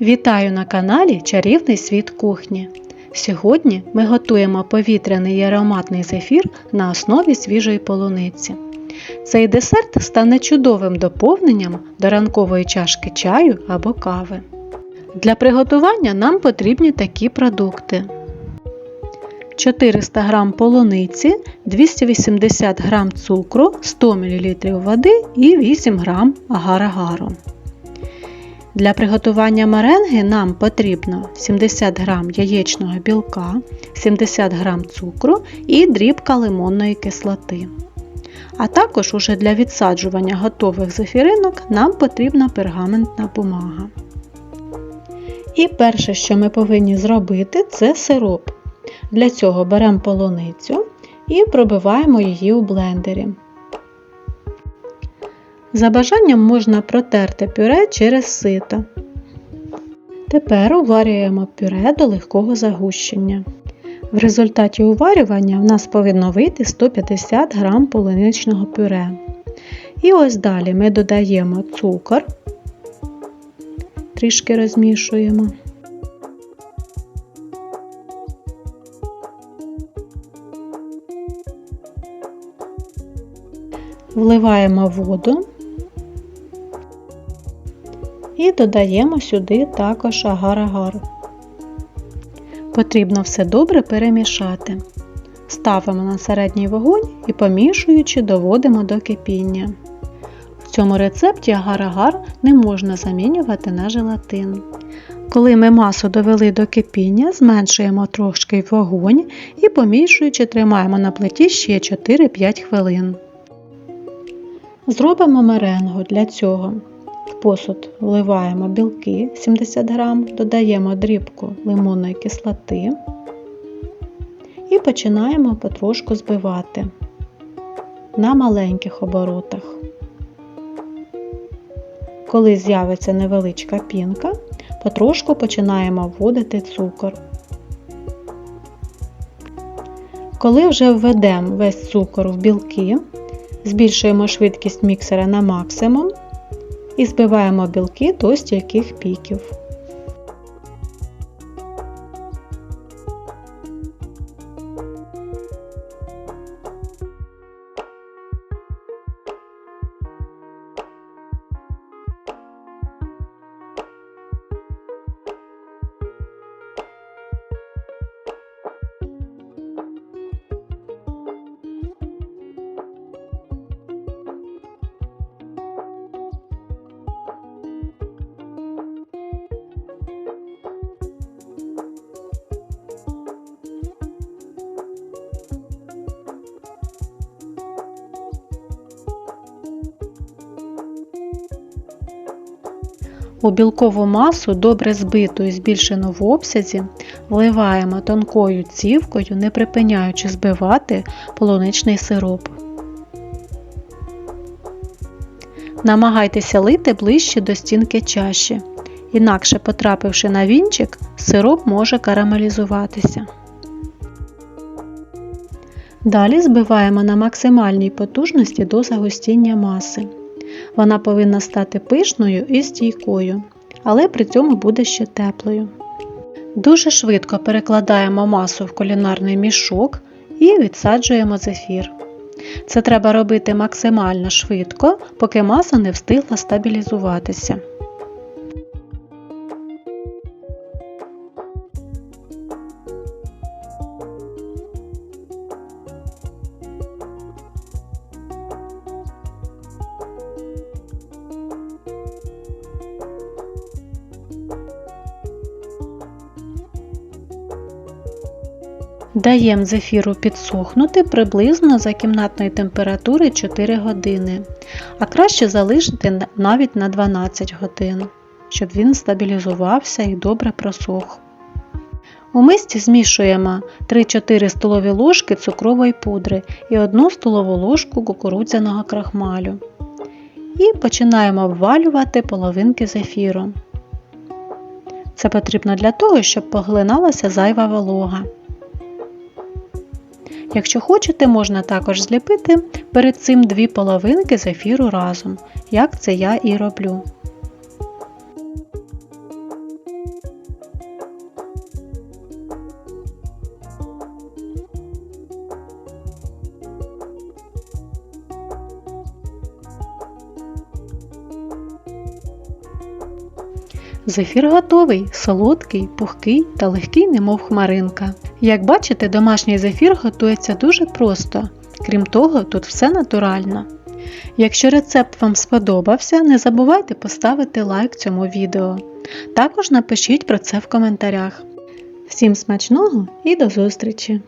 Вітаю на каналі Чарівний світ кухні. Сьогодні ми готуємо повітряний і ароматний зефір на основі свіжої полуниці. Цей десерт стане чудовим доповненням до ранкової чашки чаю або кави. Для приготування нам потрібні такі продукти: 400 г полуниці, 280 г цукру, 100 мл води і 8 г агар-агару. Для приготування меренги нам потрібно 70 г яєчного білка, 70 г цукру і дрібка лимонної кислоти. А також уже для відсаджування готових зефіринок нам потрібна пергаментна бумага. І перше, що ми повинні зробити, це сироп. Для цього беремо полуницю і пробиваємо її у блендері. За бажанням можна протерти пюре через сито. Тепер уварюємо пюре до легкого загущення. В результаті уварювання в нас повинно вийти 150 г полуничного пюре. І ось далі ми додаємо цукор, трішки розмішуємо. Вливаємо воду і додаємо сюди також агар-агар. Потрібно все добре перемішати. Ставимо на середній вогонь і помішуючи доводимо до кипіння. В цьому рецепті агар-агар не можна замінювати на желатин. Коли ми масу довели до кипіння, зменшуємо трошки вогонь і помішуючи тримаємо на плиті ще 4-5 хвилин. Зробимо меренгу для цього. Посуд вливаємо білки 70 г, додаємо дрібку лимонної кислоти і починаємо потрошку збивати на маленьких оборотах. Коли з'явиться невеличка пінка, потрошку починаємо вводити цукор. Коли вже введемо весь цукор в білки, збільшуємо швидкість міксера на максимум і збиваємо білки до стійких піків. У білкову масу, добре збиту і збільшену в обсязі, вливаємо тонкою цівкою, не припиняючи збивати полуничний сироп. Намагайтеся лити ближче до стінки чаші, інакше, потрапивши на вінчик, сироп може карамелізуватися. Далі збиваємо на максимальній потужності до загустіння маси. Вона повинна стати пишною і стійкою, але при цьому буде ще теплою. Дуже швидко перекладаємо масу в кулінарний мішок і відсаджуємо зефір. Це треба робити максимально швидко, поки маса не встигла стабілізуватися. Даємо зефіру підсохнути приблизно за кімнатної температури 4 години, а краще залишити навіть на 12 годин, щоб він стабілізувався і добре просох. У мисці змішуємо 3-4 столові ложки цукрової пудри і 1 столову ложку кукурудзяного крахмалю. І починаємо обвалювати половинки зефіру. Це потрібно для того, щоб поглиналася зайва волога. Якщо хочете, можна також зліпити перед цим дві половинки зефіру разом, як це я і роблю. Зефір готовий, солодкий, пухкий та легкий, немов хмаринка. Як бачите, домашній зефір готується дуже просто. Крім того, тут все натурально. Якщо рецепт вам сподобався, не забувайте поставити лайк цьому відео. Також напишіть про це в коментарях. Всім смачного і до зустрічі!